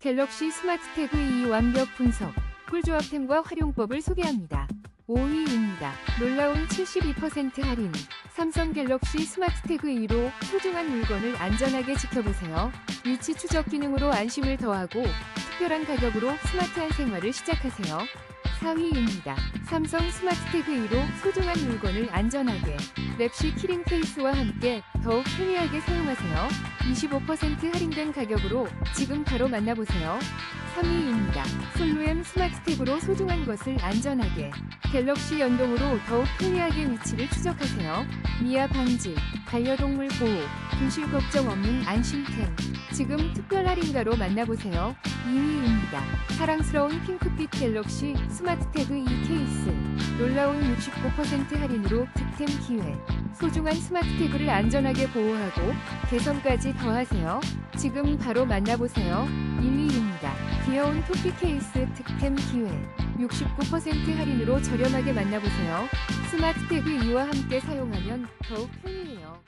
갤럭시 스마트 태그 2 완벽 분석, 꿀조합템과 활용법을 소개합니다. 5위입니다. 놀라운 72% 할인. 삼성 갤럭시 스마트 태그 2로 소중한 물건을 안전하게 지켜보세요. 위치 추적 기능으로 안심을 더하고 특별한 가격으로 스마트한 생활을 시작하세요. 4위입니다. 삼성 스마트 태그 2로 소중한 물건을 안전하게 랩시 키링 케이스와 함께 더욱 편리하게 사용하세요. 25% 할인된 가격으로 지금 바로 만나보세요. 3위입니다. 솔루엠 스마트 탭으로 소중한 것을 안전하게 갤럭시 연동으로 더욱 편리하게 위치를 추적하세요. 미아 방지, 반려동물 보호, 분실 걱정 없는 안심템. 지금 특별 할인가로 만나보세요. 2위입니다. 사랑스러운 핑크빛 갤럭시 스마트 태그 2 케이스. 놀라운 69% 할인으로 득템 기회. 소중한 스마트 태그를 안전하게 보호하고 개선까지 더하세요. 지금 바로 만나보세요. 1위입니다. 귀여운 토끼 케이스 득템 기회. 69% 할인으로 저렴하게 만나보세요. 스마트 태그 2와 함께 사용하면 더욱 편리해요.